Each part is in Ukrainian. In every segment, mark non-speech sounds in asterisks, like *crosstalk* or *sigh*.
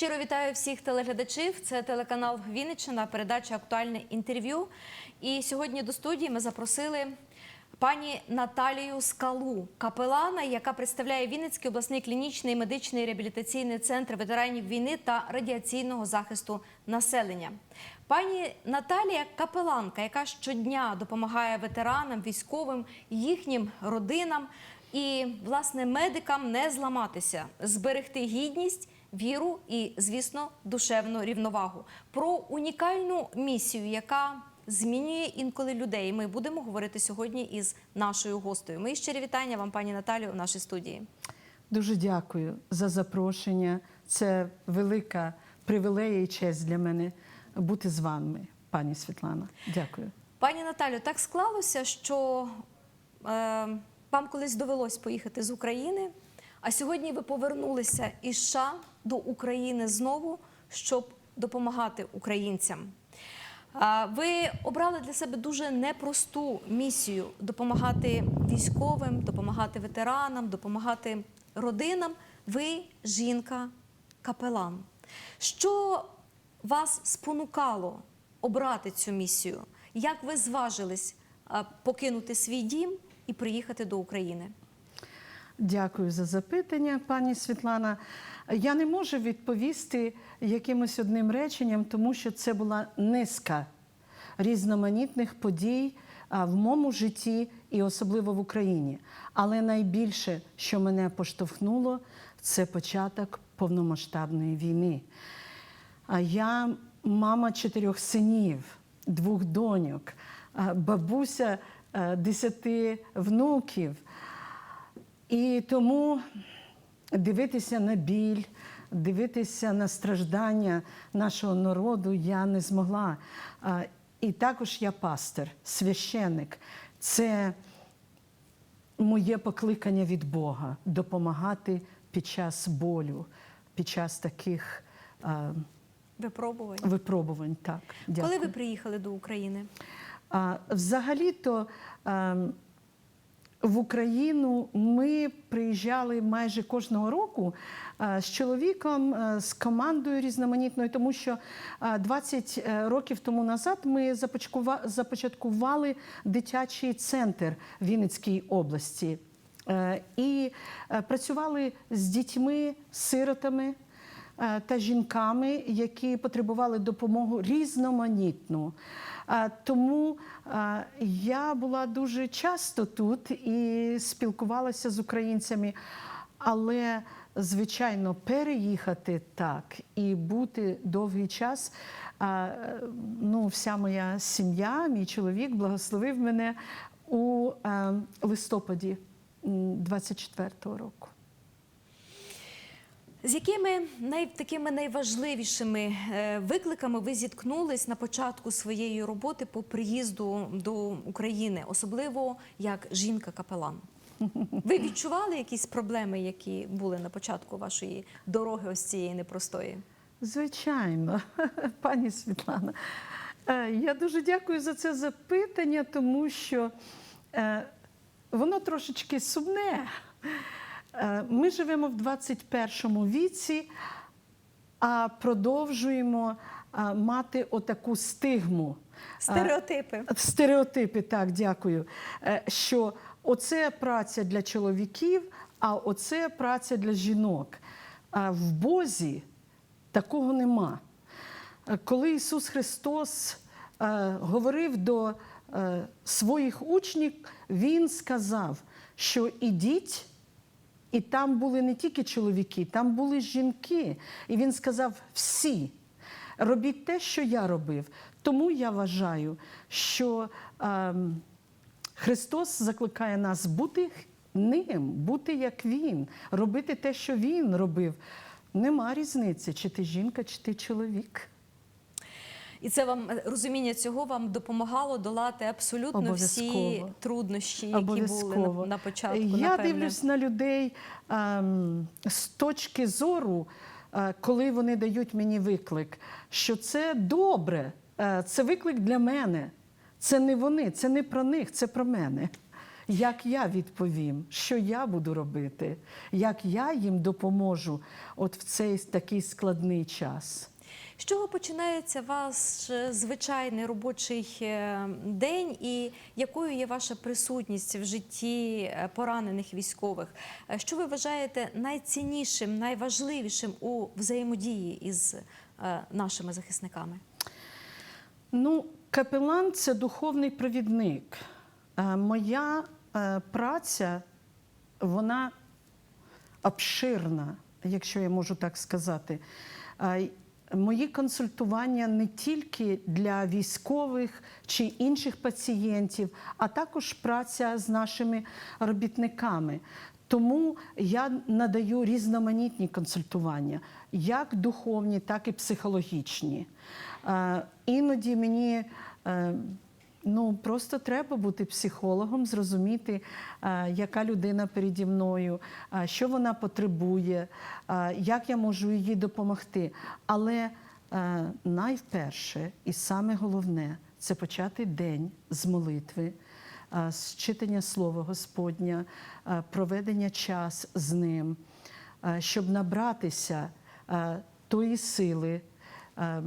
Щиро вітаю всіх телеглядачів. Це телеканал Вінниччина, передача Актуальне інтерв'ю. І сьогодні до студії ми запросили пані Наталію Скалу, капелана, яка представляє Вінницький обласний клінічний медичний реабілітаційний центр ветеранів війни та радіаційного захисту населення. Пані Наталія капеланка, яка щодня допомагає ветеранам, військовим, їхнім родинам і власне медикам не зламатися, зберегти гідність, віру і, звісно, душевну рівновагу. Про унікальну місію, яка змінює інколи людей. Ми будемо говорити сьогодні із нашою гостею. Мої щирі вітання вам, пані Наталію, в нашій студії. Дуже дякую за запрошення. Це велика привілея і честь для мене бути з вами, пані Світлана. Дякую. Пані Наталю, так склалося, що е, вам колись довелось поїхати з України, а сьогодні ви повернулися із США до України знову, щоб допомагати українцям. Ви обрали для себе дуже непросту місію допомагати військовим, допомагати ветеранам, допомагати родинам. Ви жінка капелан. Що вас спонукало обрати цю місію? Як ви зважились покинути свій дім і приїхати до України? Дякую за запитання, пані Світлана. Я не можу відповісти якимось одним реченням, тому що це була низка різноманітних подій в моєму житті і особливо в Україні. Але найбільше, що мене поштовхнуло, це початок повномасштабної війни. А я мама чотирьох синів, двох доньок, бабуся десяти внуків. І тому дивитися на біль, дивитися на страждання нашого народу я не змогла. І також я пастир, священик. Це моє покликання від Бога допомагати під час болю, під час таких Випробувань. випробувань. Так, дякую. Коли ви приїхали до України? Взагалі-то ем, в Україну ми приїжджали майже кожного року е, з чоловіком, е, з командою різноманітною, тому що е, 20 років тому назад ми започаткували дитячий центр Вінницькій області. Е, І е, працювали з дітьми, сиротами е, та жінками, які потребували допомогу різноманітну. Тому я була дуже часто тут і спілкувалася з українцями, але звичайно переїхати так і бути довгий час. Ну, вся моя сім'я, мій чоловік благословив мене у е, листопаді м, 24-го року. З якими най, такими найважливішими е, викликами ви зіткнулись на початку своєї роботи по приїзду до України, особливо як жінка-капелан? Ви відчували якісь проблеми, які були на початку вашої дороги ось цієї непростої? Звичайно, *laughs* пані Світлана. Е, Я дуже дякую за це запитання, тому що е, воно трошечки сумне. Е, Ми живемо в 21 віці, а продовжуємо е, мати отаку стигму. Стереотипи. Стереотипи, так, дякую. Е, Що оце праця для чоловіків, а оце праця для жінок. А в Бозі такого нема. Е, Коли Ісус Христос е, говорив до е, своїх учнів, Він сказав, що ідіть. І там були не тільки чоловіки, там були жінки. І він сказав: всі, робіть те, що я робив. Тому я вважаю, що ем, Христос закликає нас бути ним, бути як Він, робити те, що Він робив. Нема різниці, чи ти жінка, чи ти чоловік. І це вам е, розуміння цього вам допомагало долати абсолютно всі труднощі, які були на, на початку. Я напевне. дивлюсь на людей ем, з точки зору, е, коли вони дають мені виклик, що це добре, е, це виклик для мене. Це не вони, це не про них, це про мене. як я відповім, що я буду робити, як я їм допоможу от в цей такий складний час. З чого починається ваш е, звичайний робочий е, день, і якою є ваша присутність в житті е, поранених військових? Що ви вважаєте найціннішим, найважливішим у взаємодії із нашими захисниками? Ну, капелан це духовний провідник. Моя праця, вона обширна, якщо я можу так сказати. Мої консультування не тільки для військових чи інших пацієнтів, а також праця з нашими робітниками. Тому я надаю різноманітні консультування, як духовні, так і психологічні. Е, Іноді мені е, ну, просто треба бути психологом, зрозуміти, е, яка людина переді мною, е, що вона потребує, е, як я можу їй допомогти. Але найперше і саме головне це почати день з молитви. З читання Слова Господня, проведення час з ним, щоб набратися тої сили, е,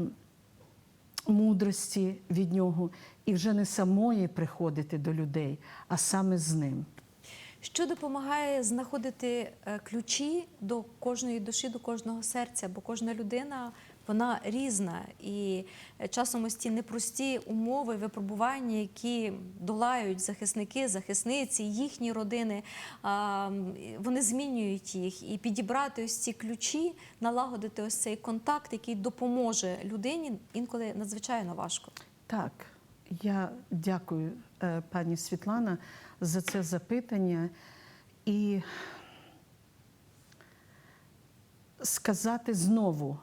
мудрості від нього, і вже не самої приходити до людей, а саме з ним. Що допомагає знаходити е, ключі до кожної душі, до кожного серця? Бо кожна людина вона різна, і е, часом ось ті непрості умови, випробування, які долають захисники, захисниці, їхні родини, вони змінюють їх. І підібрати ось ці ключі, налагодити ось цей контакт, який допоможе людині, інколи надзвичайно важко. Так, я дякую, е, пані Світлана, за це запитання. І сказати знову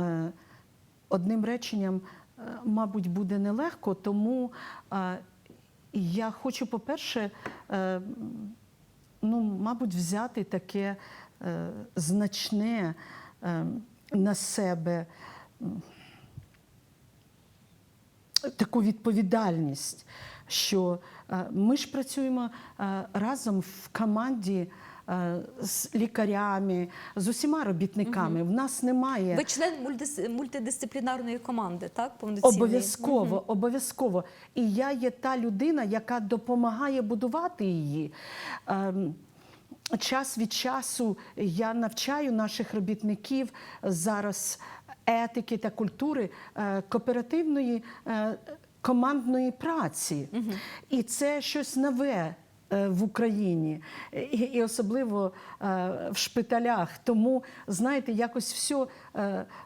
е, одним реченням, е, мабуть, буде нелегко, тому я хочу, по-перше, ну, мабуть, взяти таке значне на себе таку відповідальність, що е, ми ж працюємо е, разом в команді е, з лікарями, з усіма робітниками. В нас немає Ви член мультидис- мультидисциплінарної команди, так? Обов'язково, обов'язково. І я є та людина, яка допомагає будувати її. Ем, Час від часу я навчаю наших робітників зараз етики та культури е, кооперативної е, командної праці. І це щось нове е, в Україні, і, особливо в шпиталях. Тому, знаєте, якось все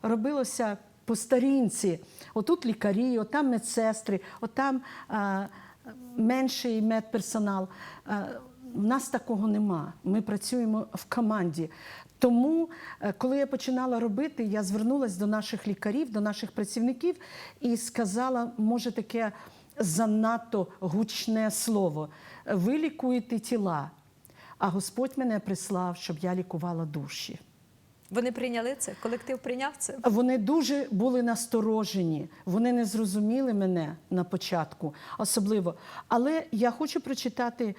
робилося по старінці. Отут лікарі, отам медсестри, отам менший медперсонал. У нас такого нема. Ми працюємо в команді. Тому, е, коли я починала робити, я звернулася до наших лікарів, до наших працівників і сказала, може, таке занадто гучне слово. Ви лікуєте тіла, а Господь мене прислав, щоб я лікувала душі. Вони прийняли це? Колектив прийняв це? Вони дуже були насторожені, вони не зрозуміли мене на початку, особливо. Але я хочу прочитати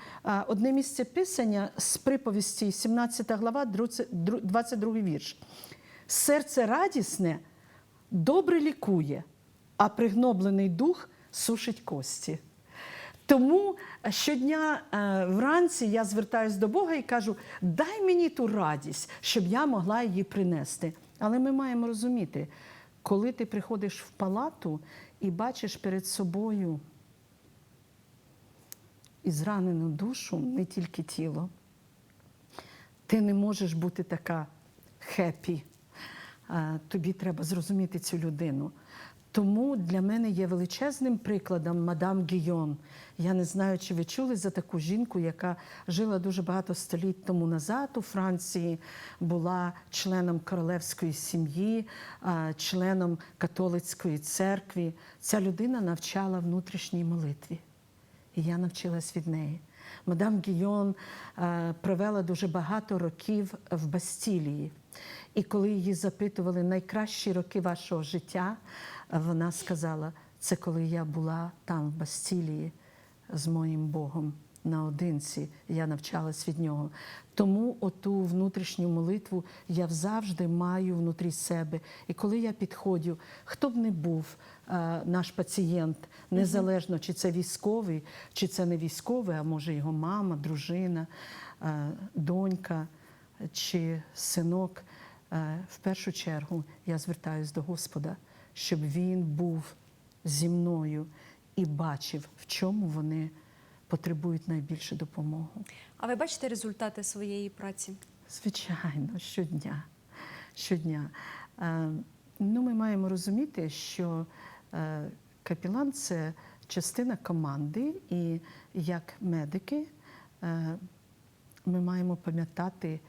одне місце писання з приповісті, 17 глава, 22 вірш. Серце радісне добре лікує, а пригноблений дух сушить кості. Тому щодня е, вранці я звертаюся до Бога і кажу: дай мені ту радість, щоб я могла її принести. Але ми маємо розуміти, коли ти приходиш в палату і бачиш перед собою і зранену душу, не тільки тіло, ти не можеш бути така хеппі. Е, Тобі треба зрозуміти цю людину. Тому для мене є величезним прикладом мадам Гійон. Я не знаю, чи ви чули за таку жінку, яка жила дуже багато століть тому назад у Франції, була членом королевської сім'ї, членом католицької церкви. Ця людина навчала внутрішній молитві. І я навчилась від неї. Мадам Гійон е, провела дуже багато років в Бастілії. І коли її запитували найкращі роки вашого життя, вона сказала: це коли я була там, в Бастілії, з моїм Богом. наодинці. Я навчалась від нього. Тому оту внутрішню молитву я завжди маю внутрі себе. І коли я підходжу, хто б не був е, наш пацієнт, незалежно чи це військовий, чи це не військовий, а може його мама, дружина, е, донька чи синок. Е, В першу чергу я звертаюся до Господа, щоб він був зі мною і бачив, в чому вони потребують найбільше допомоги. А ви бачите результати своєї праці? Звичайно, щодня. щодня. Е, Ну, ми маємо розуміти, що е, капілан це частина команди, і як медики ми маємо пам'ятати.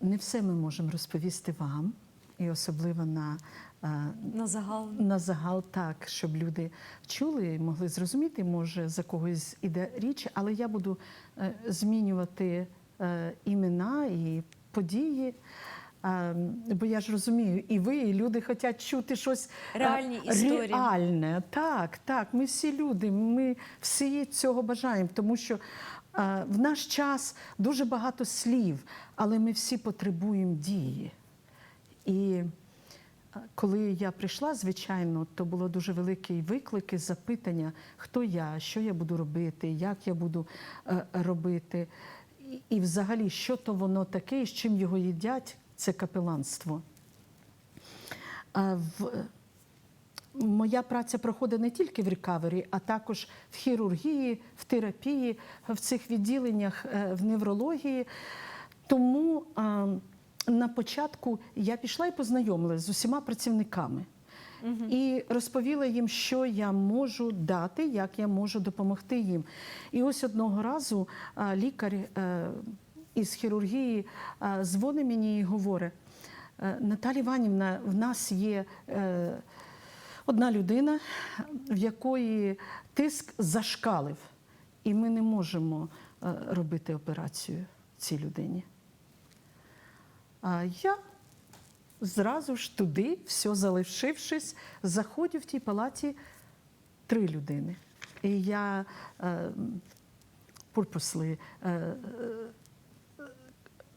Не все ми можемо розповісти вам, і особливо на е, На загал. на загал так, щоб люди чули і могли зрозуміти, може за когось іде річ, але я буду е, змінювати е, імена і події. Бо я ж розумію, і ви, і люди хочуть чути щось Реальні історії. реальне. Так, так. Ми всі люди, ми всі цього бажаємо, тому що в наш час дуже багато слів, але ми всі потребуємо дії. І коли я прийшла, звичайно, то було дуже великі виклики, запитання, хто я, що я буду робити, як я буду е, робити, і, і взагалі, що то воно таке, і з чим його їдять, це капеланство. Моя праця проходить не тільки в рекавері, а також в хірургії, в терапії, в цих відділеннях, е, в неврології. Тому на початку я пішла і познайомилася з усіма працівниками і розповіла їм, що я можу дати, як я можу допомогти їм. І ось одного разу лікар е, із хірургії дзвонить мені і говорить: «Е, Наталі Іванівна, в нас є. Одна людина, в якої тиск зашкалив, і ми не можемо е, робити операцію цій людині. А я зразу ж туди, все залишившись, заходжу в тій палаті три людини. І я е, purposely, е, е,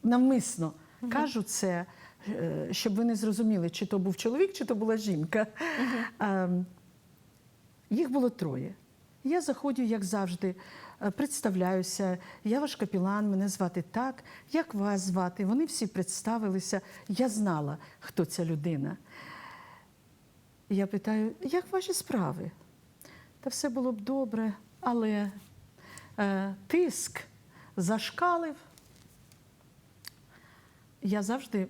навмисно кажу це, щоб ви не зрозуміли, чи то був чоловік, чи то була жінка. Ем, Їх було троє. Я заходжу, як завжди, е, представляюся. Я ваш капілан, мене звати так. Як вас звати? Вони всі представилися. Я знала, хто ця людина. Я питаю, як ваші справи? Та все було б добре, але е, тиск зашкалив. Я завжди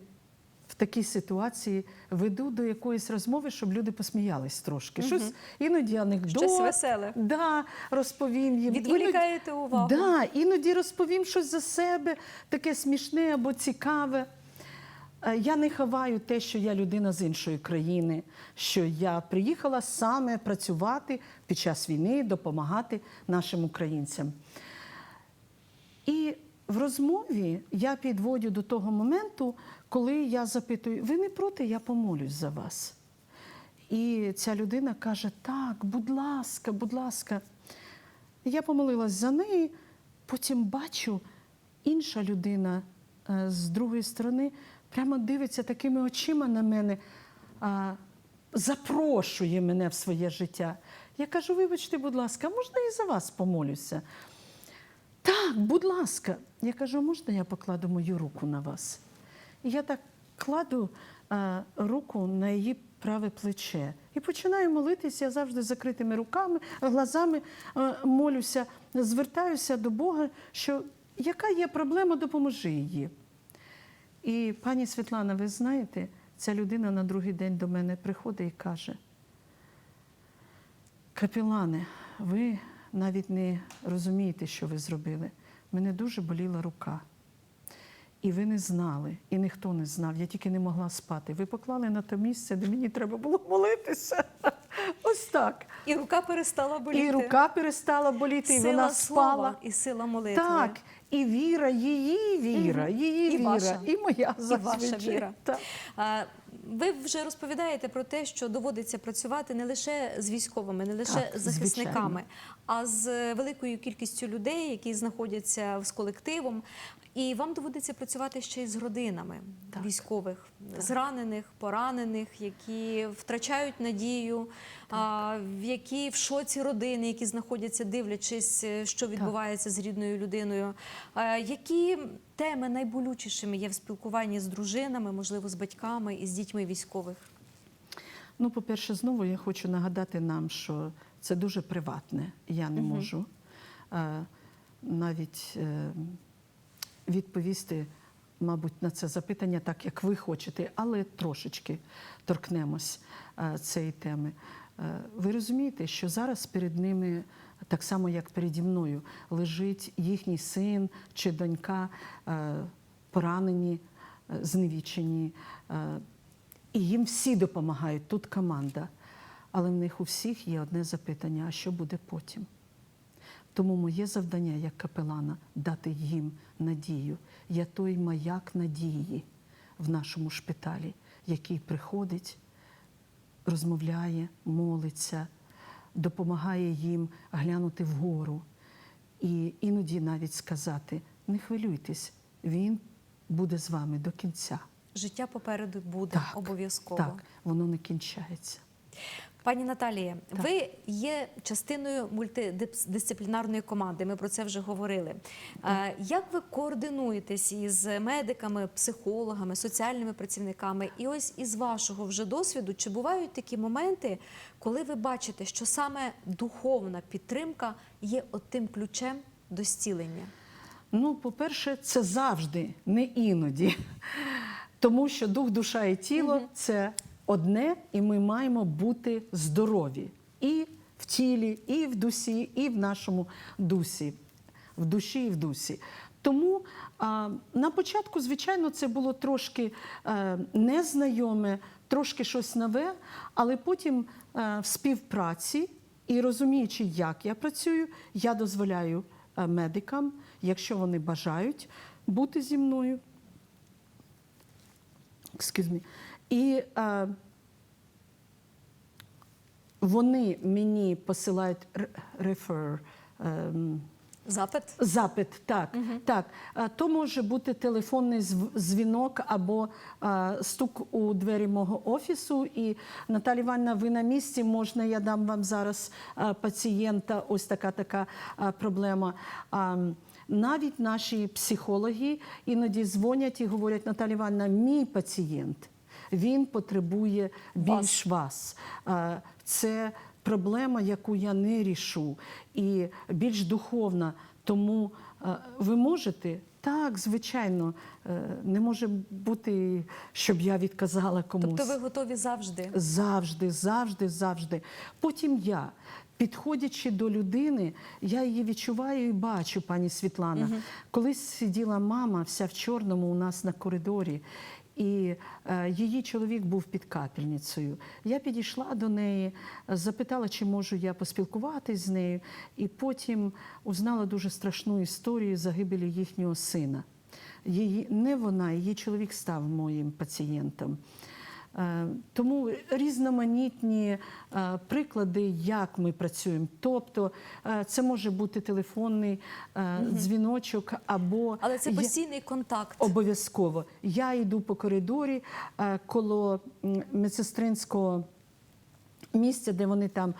такій ситуації веду до якоїсь розмови, щоб люди посміялись трошки. Щось іноді анекдот. Щось веселе. Да, розповім їм. Відволікаєте Іноді- увагу. Да, іноді розповім щось за себе, таке смішне або цікаве. Е, Я не ховаю те, що я людина з іншої країни, що я приїхала саме працювати під час війни, допомагати нашим українцям. І в розмові я підводю до того моменту, коли я запитую: ви не проти, я помолюсь за вас. І ця людина каже: Так, будь ласка, будь ласка. Я помолилась за неї, потім бачу, інша людина е, з другої сторони прямо дивиться такими очима на мене, запрошує мене в своє життя. Я кажу: вибачте, будь ласка, можна і за вас помолюся? Так, будь ласка. Я кажу, «А можна я покладу мою руку на вас? Я так кладу е, руку на її праве плече і починаю молитися. Я завжди з закритими руками, глазами е, молюся, звертаюся до Бога, що яка є проблема, допоможи її. І пані Світлана, ви знаєте, ця людина на другий день до мене приходить і каже: Капілане, ви навіть не розумієте, що ви зробили. Мене дуже боліла рука. І ви не знали, і ніхто не знав. Я тільки не могла спати. Ви поклали на те місце, де мені треба було молитися. *laughs* Ось так. І рука перестала боліти. І рука перестала боліти, і сила вона слова і сила молитви. Так, і віра, її віра, її І віра, ваша. і моя І ваша віра. Так. Ви вже розповідаєте про те, що доводиться працювати не лише з військовими, не лише Так, з захисниками, звичайно. а з великою кількістю людей, які знаходяться з колективом. І вам доводиться працювати ще й з родинами Так. військових, зранених, поранених, які втрачають надію, а, в які в шоці родини, які знаходяться, дивлячись, е, що відбувається з рідною людиною. Е, Які теми найболючішими є в спілкуванні з дружинами, можливо, з батьками і з дітьми військових? Ну, по-перше, знову я хочу нагадати нам, що це дуже приватне. Я не можу е, навіть відповісти, мабуть, на це запитання так, як ви хочете, але трошечки торкнемось е, цієї теми. Е, ви розумієте, що зараз перед ними, так само як переді мною, лежить їхній син чи донька, е, поранені, зневічені. і їм всі допомагають. Тут команда. Але в них у всіх є одне запитання: а що буде потім? Тому моє завдання як капелана дати їм надію. Я той маяк надії в нашому шпиталі, який приходить, розмовляє, молиться, допомагає їм глянути вгору. І іноді навіть сказати: не хвилюйтесь, він буде з вами до кінця. Життя попереду буде Так, обов'язково. Так, воно не кінчається. Пані Наталія, ви є частиною мультидисциплінарної команди. Ми про це вже говорили. Е, Як ви координуєтесь із медиками, психологами, соціальними працівниками? І ось із вашого вже досвіду, чи бувають такі моменти, коли ви бачите, що саме духовна підтримка є отим ключем до зцілення? Ну, по-перше, це завжди, не іноді. Тому що дух, душа і тіло це одне, і ми маємо бути здорові і в тілі, і в дусі, і в нашому дусі, в душі і в дусі. Тому а, на початку, звичайно, це було трошки е, незнайоме, трошки щось нове, але потім е, в співпраці і розуміючи, як я працюю, я дозволяю е, медикам, якщо вони бажають бути зі мною. Excuse me. І е, вони мені посилають ре- refer, ем, Запит? Запит, так. так. А, То може бути телефонний зв- дзвінок або а, стук у двері мого офісу. І Наталі Івановна, ви на місці, можна, я дам вам зараз а, пацієнта, ось така така а, проблема. А, навіть наші психологи іноді дзвонять і говорять, Наталі Івановна, мій пацієнт, він потребує більш вас. А, Це проблема, яку я не рішу, і більш духовна. Тому е, ви можете. Так, звичайно, Е, не може бути, щоб я відказала комусь. Тобто ви готові завжди? Завжди, завжди, завжди. Потім я, підходячи до людини, я її відчуваю і бачу, пані Світлана. Колись сиділа мама вся в чорному у нас на коридорі. І е, її чоловік був під капельницею. Я підійшла до неї, запитала, чи можу я поспілкуватись з нею, і потім узнала дуже страшну історію загибелі їхнього сина. Її не вона, її чоловік став моїм пацієнтом. Е, Тому різноманітні е, приклади, як ми працюємо. Тобто е, це може бути телефонний дзвіночок або Але це постійний контакт. Обов'язково. Я йду по коридорі коло медсестринського місця, де вони там.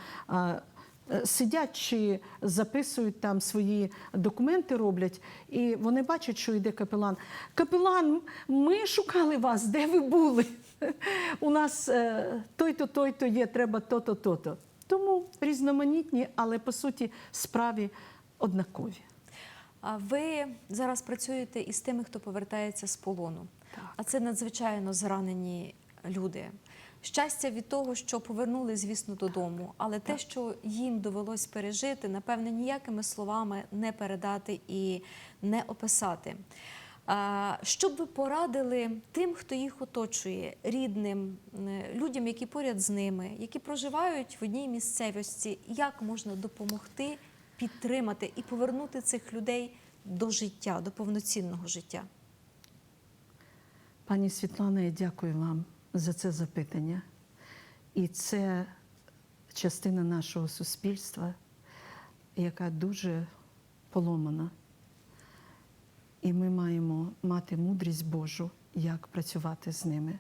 Сидять чи записують там свої документи, роблять, і вони бачать, що йде капелан. Капелан, ми шукали вас, де ви були? У нас е, той-то, той-то є, треба то-то, то-то. Тому різноманітні, але по суті справі однакові. А ви зараз працюєте із тими, хто повертається з полону. А це надзвичайно зранені люди. Щастя від того, що повернули, звісно, додому, але те, що їм довелось пережити, напевне, ніякими словами не передати і не описати. Що б ви порадили тим, хто їх оточує, рідним, людям, які поряд з ними, які проживають в одній місцевості, як можна допомогти, підтримати і повернути цих людей до життя, до повноцінного життя? Пані Світлана, я дякую вам за це запитання. І це частина нашого суспільства, яка дуже поломана. І ми маємо мати мудрість Божу, як працювати з ними.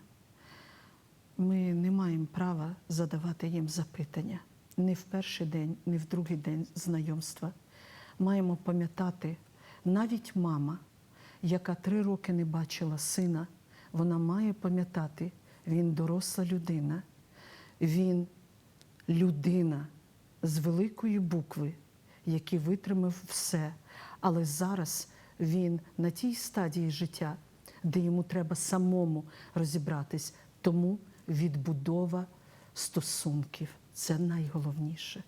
Ми не маємо права задавати їм запитання не в перший день, не в другий день знайомства. Маємо пам'ятати, навіть мама, яка три роки не бачила сина, вона має пам'ятати, він доросла людина, він людина з великої букви, який витримав все. Але зараз він на тій стадії життя, де йому треба самому розібратись. Тому відбудова стосунків це найголовніше.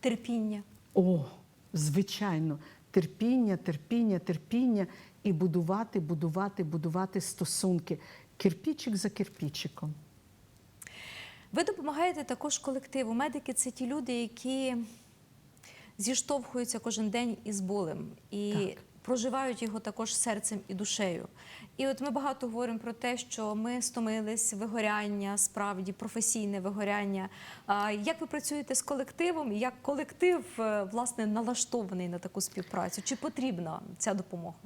Терпіння. О, звичайно, терпіння, терпіння, терпіння і будувати, будувати, будувати стосунки. Кирпічик за кирпічиком. Ви допомагаєте також колективу. Медики це ті люди, які зіштовхуються кожен день із болем і Так. проживають його також серцем і душею. І от ми багато говоримо про те, що ми стомились вигоряння, справді професійне вигоряння. Як ви працюєте з колективом? Як колектив е, власне налаштований на таку співпрацю? Чи потрібна ця допомога?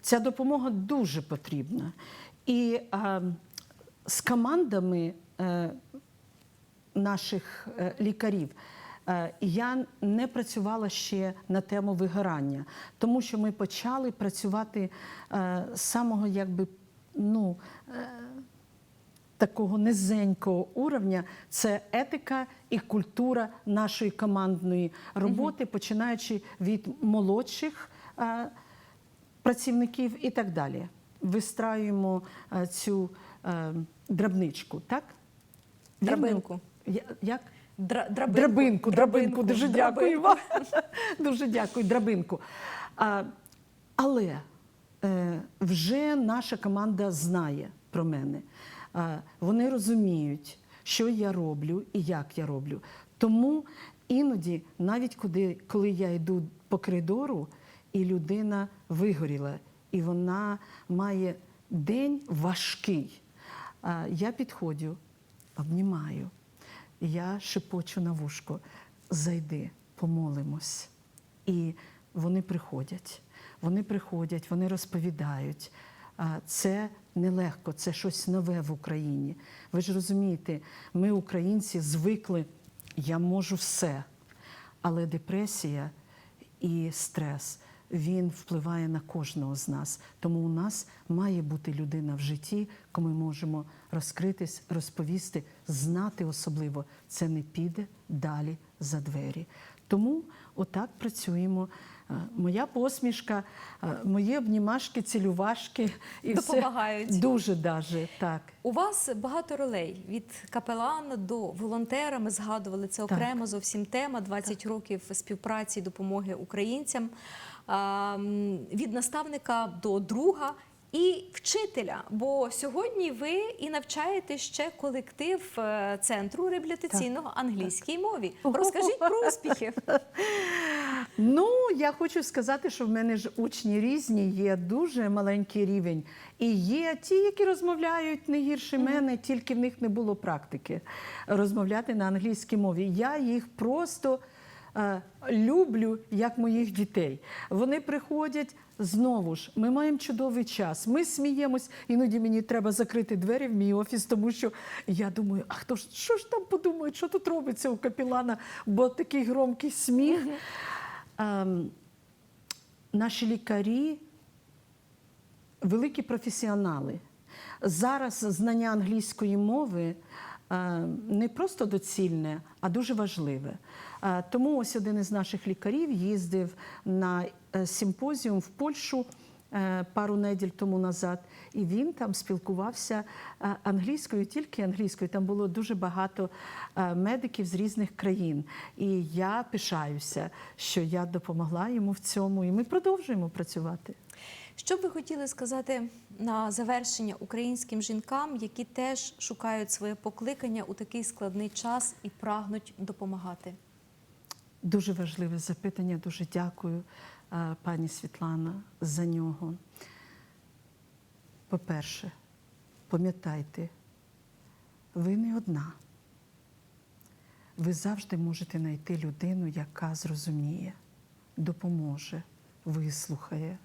Ця допомога дуже потрібна. І а, з командами е, наших е, лікарів я не працювала ще на тему вигорання, тому що ми почали працювати е, з самого якби ну. Е, такого низенького уровня це етика і культура нашої командної роботи, починаючи від молодших е, працівників і так далі. Вистраюємо е, цю е, драбничку, так? Драбинку. Як? Дра- драбинку. Драбинку, драбинку. Дуже дякую вам. *laughs* Дуже дякую, драбинку. А, але е, вже наша команда знає про мене. А, вони розуміють, що я роблю і як я роблю. Тому іноді, навіть куди, коли я йду по коридору, і людина вигоріла, і вона має день важкий. Я підходжу, обнімаю. Я шепочу на вушко, зайди, помолимось. І вони приходять. Вони приходять, вони розповідають. Це нелегко, це щось нове в Україні. Ви ж розумієте, ми, українці, звикли, я можу все. Але депресія і стрес він впливає на кожного з нас. Тому у нас має бути людина в житті, кому ми можемо розкритись, розповісти, знати особливо, це не піде далі за двері. Тому отак працюємо. Е, Моя посмішка, е, мої обнімашки, цілювашки і Допомагають. все дуже даже так. У вас багато ролей від капелана до волонтера. Ми згадували це Так. окремо зовсім тема 20 років співпраці і допомоги українцям. Від наставника до друга і вчителя. Бо сьогодні ви і навчаєте ще колектив е, центру реабілітаційного англійській мові. Розкажіть про *laughs* успіхи. Ну, я хочу сказати, що в мене ж учні різні, є дуже маленький рівень. І є ті, які розмовляють не гірше мене, тільки в них не було практики розмовляти на англійській мові. Я їх просто люблю як моїх дітей. Вони приходять. Знову ж, ми маємо чудовий час. Ми сміємось. Іноді мені треба закрити двері в мій офіс, тому що я думаю, а хто ж що ж там подумають, що тут робиться у капілана, бо такий громкий сміх. Ем, наші лікарі великі професіонали. Зараз знання англійської мови е, не просто доцільне, а дуже важливе. Е, Тому ось один із наших лікарів їздив на е, симпозіум в Польщу е, пару неділь тому назад, і він там спілкувався англійською, тільки англійською. Там було дуже багато медиків з різних країн. І я пишаюся, що я допомогла йому в цьому, і ми продовжуємо працювати. Що б ви хотіли сказати на завершення українським жінкам, які теж шукають своє покликання у такий складний час і прагнуть допомагати? Дуже важливе запитання. Дуже дякую, е, пані Світлана, за нього. По-перше, пам'ятайте, ви не одна. Ви завжди можете знайти людину, яка зрозуміє, допоможе, вислухає.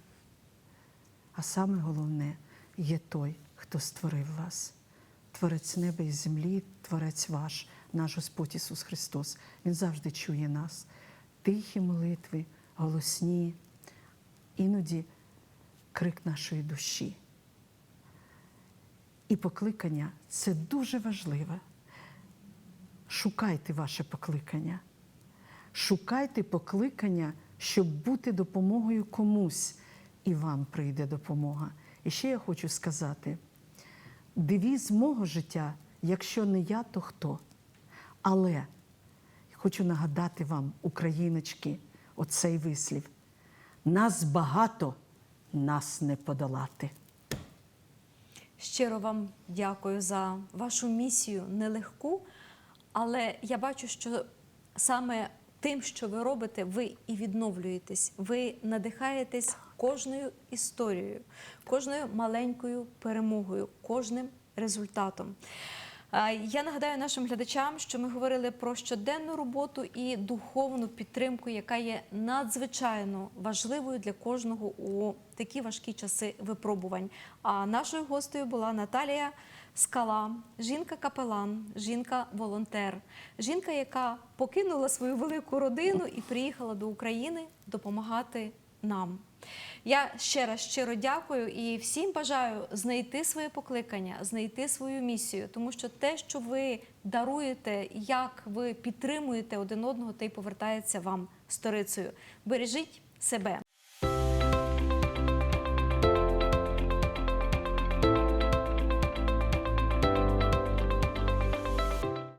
А саме головне є той, хто створив вас. Творець неба і землі, Творець ваш, наш Господь Ісус Христос. Він завжди чує нас. Тихі молитви, голосні, іноді крик нашої душі. І покликання це дуже важливе. Шукайте ваше покликання. Шукайте покликання, щоб бути допомогою комусь, і вам прийде допомога. І ще я хочу сказати: девіз мого життя, якщо не я, то хто? Але хочу нагадати вам, україночки, оцей вислів: нас багато, нас не подолати. Щиро вам дякую за вашу місію нелегку, але я бачу, що саме тим, що ви робите, ви і відновлюєтесь. Ви надихаєтесь кожною історією, кожною маленькою перемогою, кожним результатом. Е, Я нагадаю нашим глядачам, що ми говорили про щоденну роботу і духовну підтримку, яка є надзвичайно важливою для кожного у такі важкі часи випробувань. А нашою гостею була Наталія Скала, жінка-капелан, жінка-волонтер, жінка, яка покинула свою велику родину і приїхала до України допомагати нам. Я ще раз щиро дякую і всім бажаю знайти своє покликання, знайти свою місію, тому що те, що ви даруєте, як ви підтримуєте один одного, те й повертається вам сторицею. Бережіть себе.